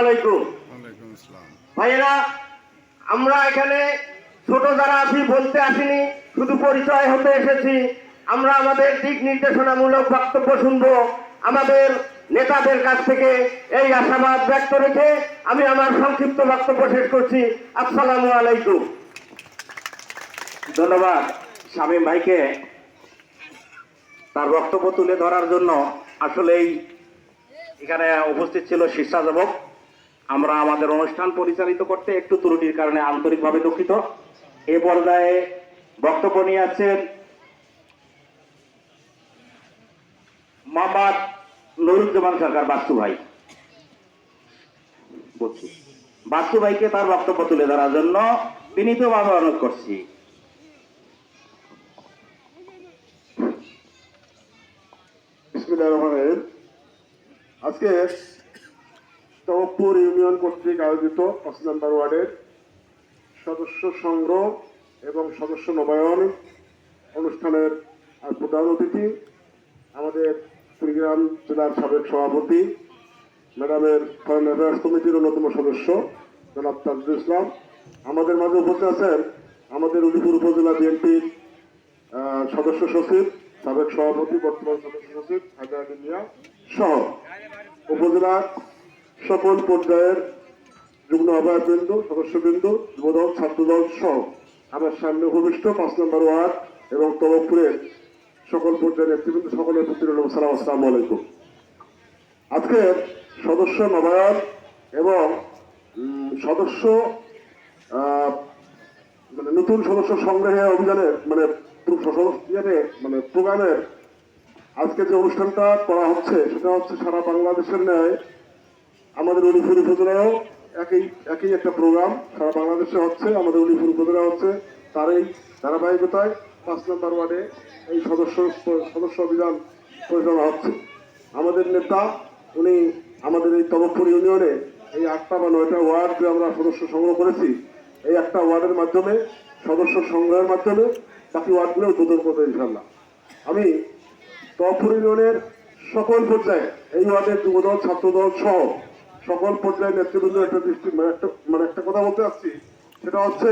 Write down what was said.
আলাইকুম। ভাইয়েরা আমরা এখানে ছোট যারা আছি বলতে আসিনি শুধু পরিচয় হতে এসেছি। আমরা আমাদের দিক নির্দেশনামূলক বক্তব্য শুনব। আমাদের নেতাদের কাছ থেকে এই আশাবাদ ব্যক্ত রেখে আমি আমার সংক্ষিপ্ত বক্তব্য শেষ করছি। আসসালামু আলাইকুম। ধন্যবাদ স্বামী ভাইকে তার বক্তব্য তুলে ধরার জন্য। আসলেই এখানে উপস্থিত ছিল শীর্ষাজবক আমরা আমাদের অনুষ্ঠান পরিচালিত করতে একটু ত্রুটির কারণে আন্তরিকভাবে দুঃখিত। এ পর্যায়ে বক্তব্য নিয়ে আছেন মোহাম্মদ নুরুজ্জামান সরকার বাস্তু ভাই। বলছি, বাস্তু ভাইকে তার বক্তব্য তুলে ধরার জন্য বিনীতভাবে অনুরোধ করছি। আজকে তবপুর ইউনিয়ন কর্তৃক আয়োজিত পাঁচ নম্বর ওয়ার্ডের সদস্য সংগ্রহ এবং সদস্য নবায়ন অনুষ্ঠানের প্রধান অতিথি আমাদের কুড়িগ্রাম জেলার সাবেক সভাপতি, ম্যাডামের ফরেন অ্যাফেয়ার্স কমিটির অন্যতম সদস্য, জনাব তাজুল ইসলাম। আমাদের মাঝে উপস্থিত আছেন আমাদের উলিপুর উপজেলা বিএনপির সদস্য সচিব, সাবেক সভাপতি, বর্তমান সদস্য সচিব হাজার মিয়া সহ উপজেলার সকল পর্যায়ের যুগ্ম আহ্বায়কবৃন্দ, সদস্যবৃন্দ, যুবদল, ছাত্রদল সহ আমার সামনে উপবিষ্ট পাঁচ নম্বর ওয়ার্ড এবং তরফপুরের সকল পর্যায়ের নেতৃবৃন্দ সকলের প্রতি সালাম, আসসালামু আলাইকুম। আজকে সদস্য নবায়ন এবং সদস্য মানে নতুন সদস্য সংগ্রহে অভিযানের মানে মানে প্রোগ্রামের আজকে যে অনুষ্ঠানটা করা হচ্ছে, সেটা হচ্ছে সারা বাংলাদেশের ন্যায় আমাদের উলিপুর উপজেলায়ও একই একই একটা প্রোগ্রাম সারা বাংলাদেশে হচ্ছে, আমাদের অলিপুর উপজেলা হচ্ছে তার এই ধারাবাহিকতায় পাঁচ নম্বর ওয়ার্ডে এই সদস্য সদস্য অভিযান পরিচালনা হচ্ছে। আমাদের নেতা, উনি আমাদের এই তরফপুর ইউনিয়নে এই আটটা বা নয়টা ওয়ার্ড আমরা সদস্য সংগ্রহ করেছি, এই একটা ওয়ার্ডের মাধ্যমে, সদস্য সংগ্রহের মাধ্যমে বাকি ওয়ার্ডগুলো উদ্বোধন করবে ইনশাল্লাহ আমি তরফপুর ইউনিয়নের সকল পর্যায়ে এই ওয়ার্ডের যুবদল, ছাত্রদল সহ সকল পর্যায়ে নেতৃবৃন্দ একটা দৃষ্টি মানে একটা মানে একটা কথা বলতে আসছি। সেটা হচ্ছে